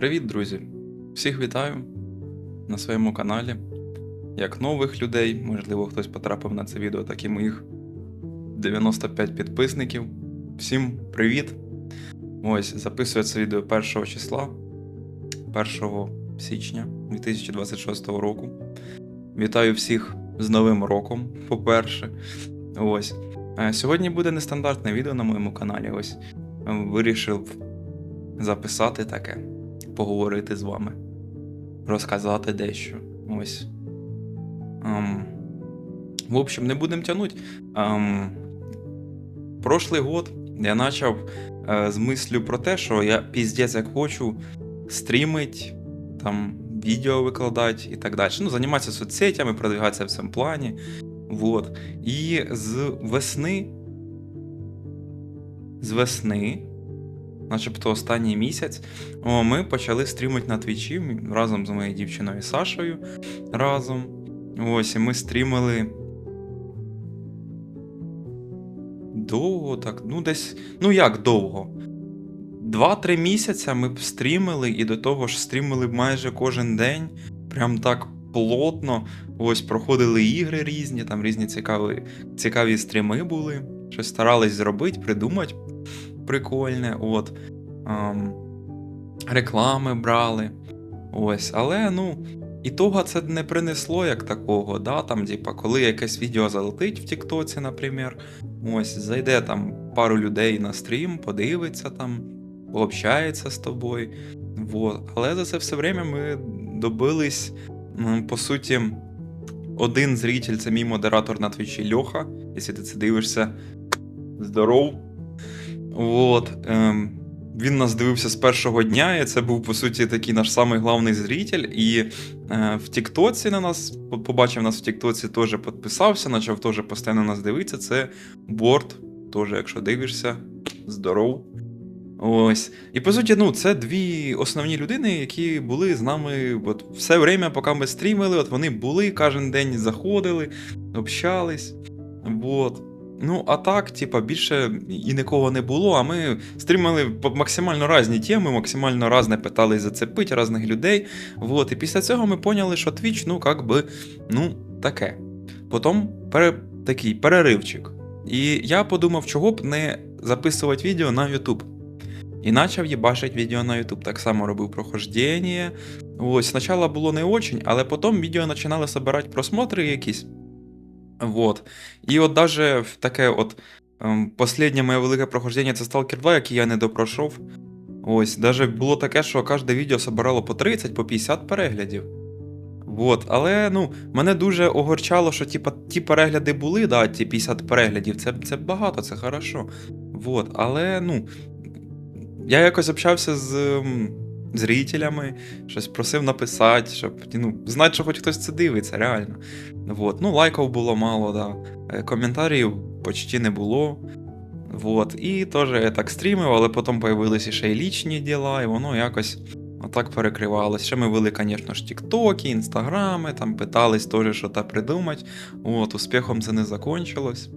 Привіт, друзі! Всіх вітаю на своєму каналі. Як нових людей, можливо, хтось потрапив на це відео, так і моїх 95 підписників. Всім привіт! Ось, записую це відео 1 числа, 1 січня 2026 року. Вітаю всіх з Новим роком, по-перше. Ось. Е, Сьогодні буде нестандартне відео на моєму каналі. Ось вирішив записати таке, поговорити з вами, розказати дещо. Ось. Ем, в общем, не будемо тягнути. Ем, прошлий год я почав е, з мислю про те, що я піздець як хочу стрімить, там, відео викладати і так далі. Ну, займатися соцсетями, продвигатися в цьому плані. Вот. І з весни. З весни, начебто останній місяць, ми почали стрімити на твічі разом з моєю дівчиною Сашою. Разом. Ось, і ми стрімили. Довго так. Ну, десь. Ну як довго? Два-три місяця ми б стрімили, і до того ж стрімили майже кожен день. Прям так плотно. Ось проходили ігри різні, там різні цікаві, цікаві стріми були. Щось старались зробити, придумати прикольне. От. Ем, реклами брали. Ось, але ну. Того це не принесло як такого, да, там, типа, коли якесь відео залетить в Тіктоці, наприклад, ось, зайде там пару людей на стрім, подивиться там, пообщається з тобою. Вот. Але за це все время ми добились, по суті, один зритель це мій модератор на твічі Льоха. Якщо ти це дивишся, здоров. Вот. Ем, він нас дивився з першого дня, і це був, по суті, такий наш самий главний зритель. І е, в Тіктоці на нас, побачив нас в Тіктоці, теж підписався, почав теж постійно нас дивитися. Це Борт, теж, якщо дивишся, здоров. Ось. І по суті, ну, це дві основні людини, які були з нами от, все время, поки ми стрімили, от вони були, кожен день заходили, общались. Вот. Ну, а так, типа, більше і нікого не було, а ми стрімили по максимально різні теми, максимально різне питались зацепити різних людей. Вот. І після цього ми поняли, що Twitch, ну, как би, ну, таке. Потім пере... такий переривчик. І я подумав, чого б не записувати відео на YouTube. І почав їбашити відео на YouTube. Так само робив прохождення. Ось, спочатку було не очень, але потім відео починали збирати просмотри якісь. Вот. І от даже таке от останнє моє велике прохождення це Stalker 2, який я не допройшов. Ось, даже було таке, що кожне відео собирало по 30, по 50 переглядів. Вот. Але ну, мене дуже огорчало, що типа, ті перегляди були, да, ті 50 переглядів, це, це багато, це хорошо. Вот. Але ну, я якось общався з ем, зрителями, щось просив написати, щоб ну, знати, що хоч хтось це дивиться, реально. Вот. Ну, лайків було мало, да. Е, Коментарів почти не було. Вот. І теж я так стрімив, але потім появилися ще й лічні діла, і воно якось отак перекривалось. Ще ми вели, звісно ж, тіктоки, інстаграми, там питались теж що та придумати. От, успіхом це не закончилось.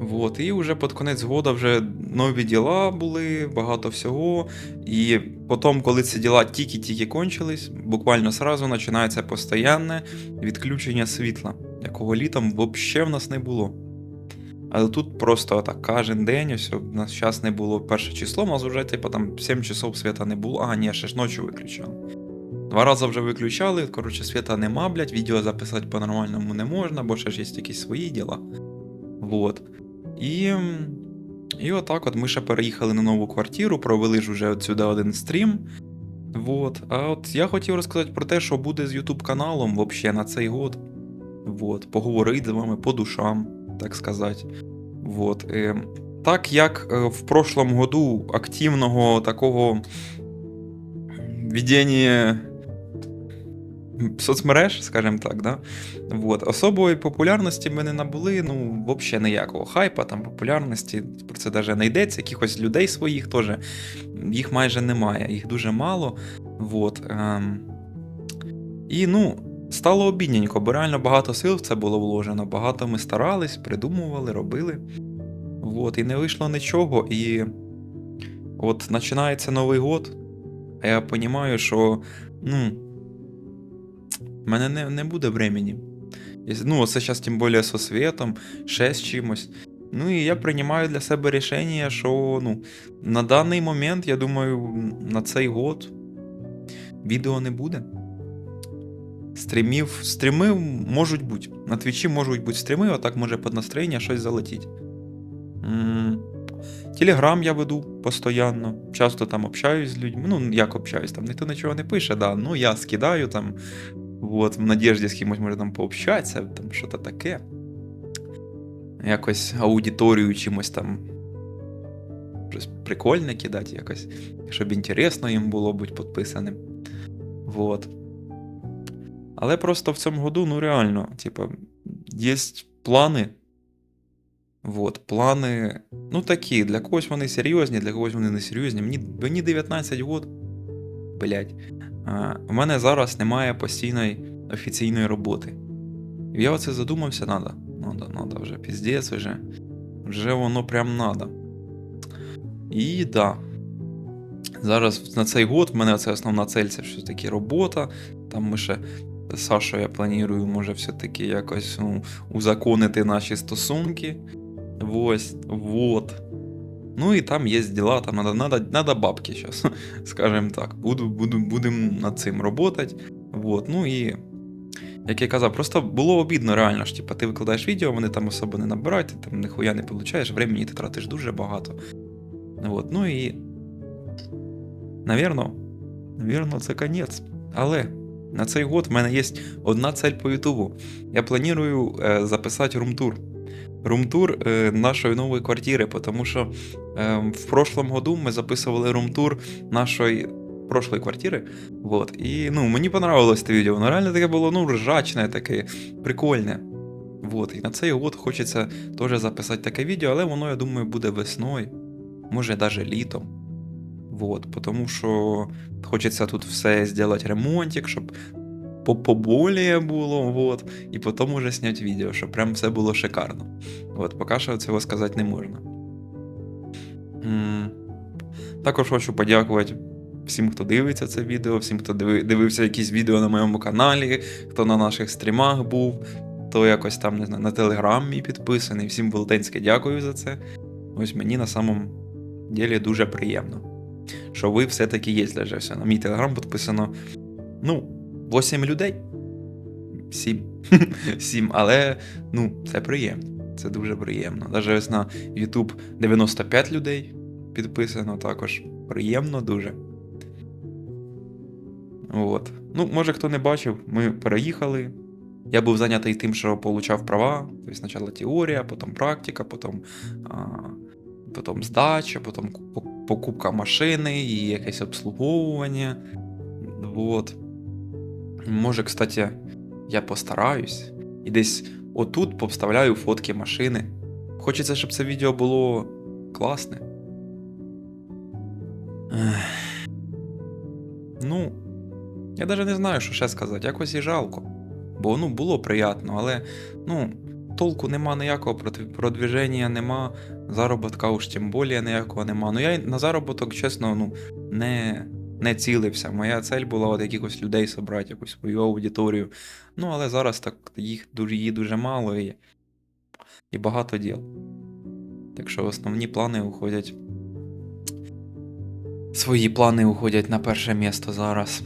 Вот, і вже під конець года вже нові діла були, багато всього. І потім, коли ці діла тільки-тільки кончились, буквально сразу починається постоянне відключення світла, якого літом взагалі в нас не було. Але тут просто так кожен день, ось у нас зараз не було перше число, у нас вже типу, там 7 часов світа не було. А, ні, ще ж ночі виключали. Два рази вже виключали, коротше, світа нема, блядь, відео записати по-нормальному не можна, бо ще ж є якісь свої діла. Вот. І, і отак от ми ще переїхали на нову квартиру, провели ж уже от сюди один стрім. Вот. А от я хотів розказати про те, що буде з YouTube каналом вообще на цей год. Вот. Поговорити з вами по душам, так сказати. Вот. Е, так як е, в прошлом году активного такого ведення соцмереж, скажімо так, да? Вот. Особої популярності ми не набули, ну, взагалі ніякого хайпа, там популярності, про це навіть не йдеться, якихось людей своїх теж, їх майже немає, їх дуже мало. Вот. Ем. І ну, стало обідненько, бо реально багато сил в це було вложено, багато ми старались, придумували, робили. Вот. І не вийшло нічого. І от починається Новий год. А я розумію, що ну, в мене не, не буде времени. Ну, це зараз тим більше з освітом, ще з чимось. Ну і я приймаю для себе рішення, що ну, на даний момент, я думаю, на цей год відео не буде. Стрімів, стріми можуть бути. На твічі можуть бути стріми, а так може під настроєння щось залетіть. Телеграм я веду постійно. Часто там общаюсь з людьми. Ну, як общаюсь, там ніхто нічого не пише, да. Ну я скидаю там. Вот, в надежді з кимось може там пообщатися, там що-то таке. Якось аудиторію чимось там. Щось прикольне кидати якось, щоб інтересно їм було бути підписаним. Вот. Але просто в цьому году, ну реально, типа, є плани. Вот, плани, ну такі, для когось вони серйозні, для когось вони не серйозні. Мені, мені 19 год. Блять. У мене зараз немає постійної офіційної роботи. І я оце задумався, надо. Надо, надо вже піздець вже. Вже воно прям надо. І да. Зараз на цей год в мене це основна цель, це все-таки робота. Там ми ще з Сашою я планую, може, все-таки якось ну, узаконити наші стосунки. Ось, вот. Ну і там є діла, там надо, надо, надо бабки зараз, скажімо так. Буду, буду, будемо над цим працювати. Вот. Ну і, як я казав, просто було обідно реально ж, типа, ти викладаєш відео, вони там особо не набирають, ти там ніхуя не получаєш, времени ти тратиш дуже багато. Вот. Ну і. Навірно, навірно, це конець. Але на цей год в мене є одна цель по Ютубу. Я планую е, записати румтур. Румтур е, нашої нової квартири, тому що е, в прошлом году ми записували румтур нашої прошлої квартири. Вот. І ну, мені понравилось це відео. Воно реально таке було ну, ржачне, таке прикольне. Вот. І на цей год хочеться теж записати таке відео, але воно, я думаю, буде весною, може навіть літом. Вот, потому що хочеться тут все зробити ремонтик, щоб поболее було, вот, і потім уже зняти відео, щоб прям все було шикарно. От, поки що цього сказати не можна. Також хочу подякувати всім, хто дивиться це відео, всім, хто дивився якісь відео на моєму каналі, хто на наших стрімах був, хто якось там, не знаю, на телеграмі підписаний. Всім велетенське дякую за це. Ось мені на самом ділі дуже приємно що ви все-таки є все. На мій телеграм підписано. Ну, 8 людей. 7. 7. Але ну, це приємно. Це дуже приємно. Даже ось на YouTube 95 людей підписано також. Приємно дуже. От. Ну, може, хто не бачив, ми переїхали. Я був зайнятий тим, що получав права. Тобто спочатку теорія, потім практика, потім, а, потім здача, потім покупка машини і якесь обслуговування. Вот. Може, кстати, я постараюсь. І десь отут повставляю фотки машини. Хочеться, щоб це відео було класне. Ну, я навіть не знаю, що ще сказати. Якось і жалко. Бо ну, було приємно, але ну, толку нема ніякого продвіження, нема заробітка уж тим більше ніякого нема. Ну я на заробіток, чесно, ну, не, не цілився. Моя цель була от якихось людей зібрати, якусь свою аудиторію. Ну, але зараз так їх дуже, її дуже мало і, і багато діл. Так що основні плани уходять. Свої плани уходять на перше місто зараз.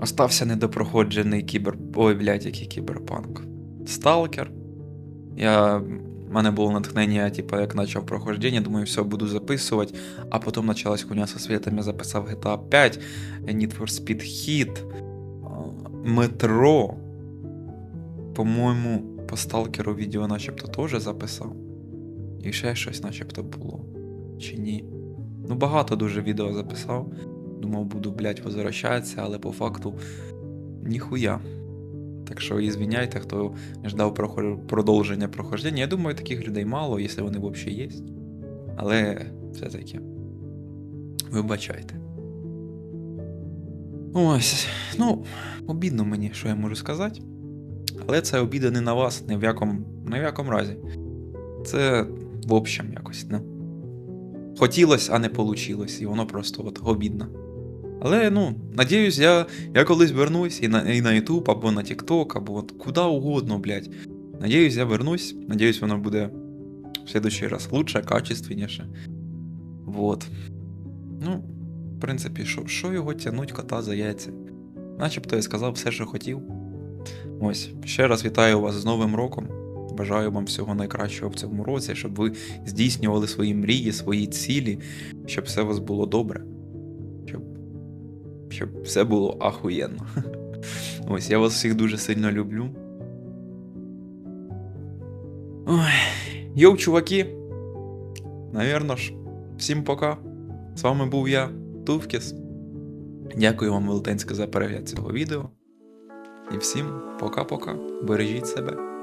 Остався недопроходжений кібер. Ой, блядь, який кіберпанк. Сталкер. Я... У мене було натхнення, типу, як почав прохождення, думаю, все, буду записувати. А потім почалась хуйня со світом, я записав GTA 5, Need for Speed Hit, Метро. По-моєму, по сталкеру відео начебто теж записав. І ще щось начебто було. Чи ні? Ну, багато дуже відео записав. Думав, буду, блядь, возвращатися, але по факту ніхуя. Так що і звиняйте, хто ждав продовження прохождення. Я думаю, таких людей мало, якщо вони взагалі є. Але все-таки. Вибачайте. Ось. Ну, обідно мені, що я можу сказати. Але це обіда не на вас, ні в якому, ні в якому разі. Це в общем якось, ну. хотілося, а не вийшло, і воно просто от обідно. Але ну, надіюсь, я, я колись вернусь і на, і на YouTube, або на TikTok, або от куди угодно, блядь. Надіюсь, я вернусь. Надіюсь, воно буде в следующий раз лучше, качественніше. Вот. Ну, в принципі, що, його тянуть кота за яйця? Начебто я сказав все, що хотів. Ось, ще раз вітаю вас з Новим роком. Бажаю вам всього найкращого в цьому році, щоб ви здійснювали свої мрії, свої цілі, щоб все у вас було добре. Щоб, все було ахуєнно. Ось, я вас всіх дуже сильно люблю. Ой, йоу, чуваки. Навірно ж, всім пока. З вами був я, Тувкіс. Дякую вам велетенське за перегляд цього відео. І всім пока-пока. Бережіть себе.